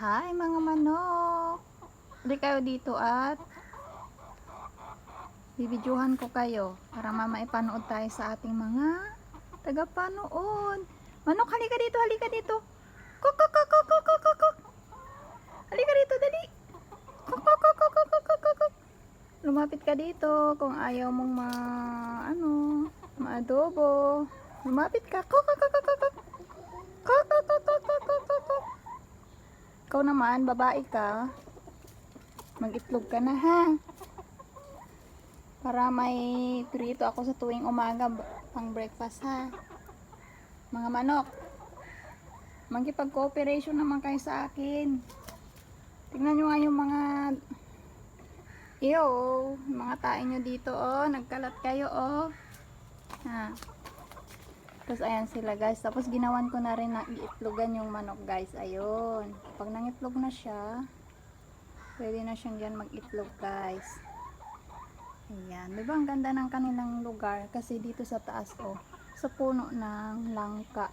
Hi mga manok! Hindi kayo dito at bibidyohan ko kayo para mamaipanood tayo sa ating mga tagapanood. Manok, halika dito, halika dito. Kuk, kuk, kuk, kuk, kuk, kuk, kuk. Halika dito, dali. Kuk, kuk, kuk, kuk, kuk, kuk, kuk. Lumapit ka dito kung ayaw mong ma, ano, maadobo. Lumapit ka. Kuk, kuk, kuk, kuk, kuk. Ikaw naman, babae ka. Mag-itlog ka na ha. Para may prito ako sa tuwing umaga pang breakfast ha. Mga manok. Magkipag-cooperation naman kayo sa akin. Tingnan nyo nga yung mga yung mga tae nyo dito oh. Nagkalat kayo oh. Ha. Tapos ayan sila guys. Tapos ginawan ko na rin na iitlogan yung manok guys. Ayun. Pag nangitlog na siya, pwede na siyang dyan mag-itlog guys. Ayan. Diba ang ganda ng kanilang lugar? Kasi dito sa taas oh, sa puno ng langka.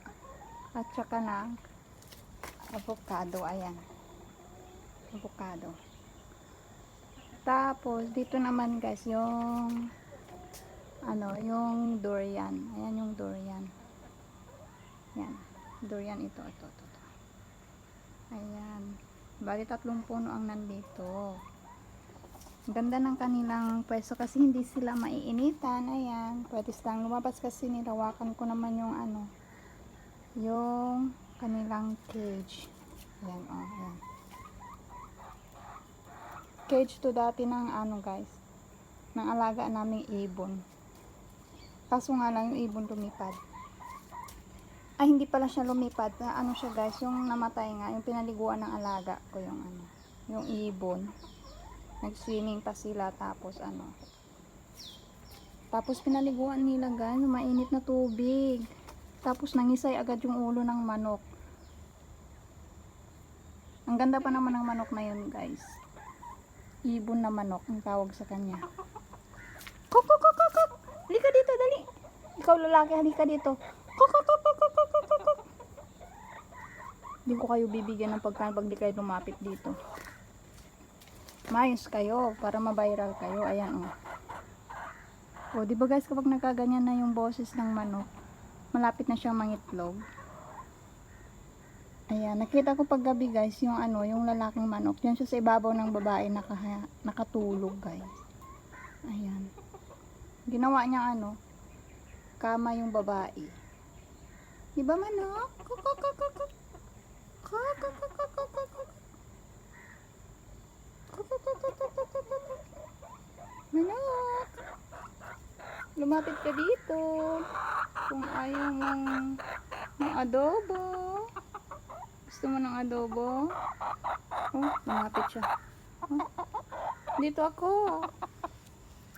At saka ng avocado. Ayan. Avocado. Tapos, dito naman guys, yung ano, yung durian. Ayan yung durian. Yan. Durian ito, ito, ito. ito. Ayan. Bali tatlong puno ang nandito. Ganda ng kanilang pwesto kasi hindi sila maiinitan. Ayan. Pwede silang lumabas kasi nilawakan ko naman yung ano, yung kanilang cage. Ayan, oh, ayan. Cage to dati ng ano guys, ng alaga naming ibon. Kaso nga lang yung ibon lumipad. Ay, hindi pala siya lumipad. Na, ano siya guys, yung namatay nga, yung pinaliguan ng alaga ko yung ano, yung ibon. Nag-swimming pa sila tapos ano. Tapos pinaliguan nila guys, yung mainit na tubig. Tapos nangisay agad yung ulo ng manok. Ang ganda pa naman ng manok na yun guys. Ibon na manok ang tawag sa kanya. Kuk, kuk, kuk. Halika dito, dali. Ikaw lalaki, halika dito. Hindi ko kayo bibigyan ng pagkain pag di kayo lumapit dito. Mayos kayo para ma-viral kayo. Ayan oh. O, di ba guys, kapag nagkaganyan na yung boses ng manok, malapit na siyang mangitlog. Ayan, nakita ko paggabi guys, yung ano, yung lalaking manok. Yan siya sa ibabaw ng babae naka, nakatulog guys. Ayan. Ginawa niya ano, kama yung babae. Di ba manok? Kuk. Kuk, kuk, kuk, kuk, kuk, kuk, kuk. Kuk, kuk, kuk, kuk, kuk, kuk, kuk, kuk. Manok! Lumapit ka dito. Kung ayaw mong ng adobo. Gusto mo ng adobo? Oh, lumapit siya. Oh. Dito ako.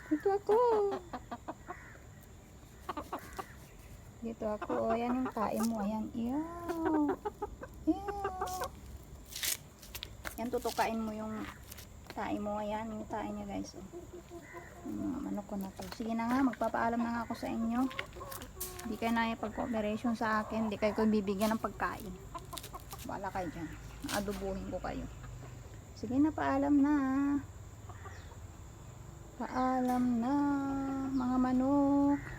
Dito ako. Dito ako. O, yan yung kain mo. Ayan. Ew. Ew. Yan, tutukain mo yung tae mo. Ayan, yung tae niya guys. Oh. Ko na to. Sige na nga, magpapaalam na nga ako sa inyo. Hindi kayo na pag-cooperation sa akin. Hindi kayo ko bibigyan ng pagkain. Wala kayo dyan. Adubuhin ko kayo. Sige na, paalam na. Paalam na, mga manok.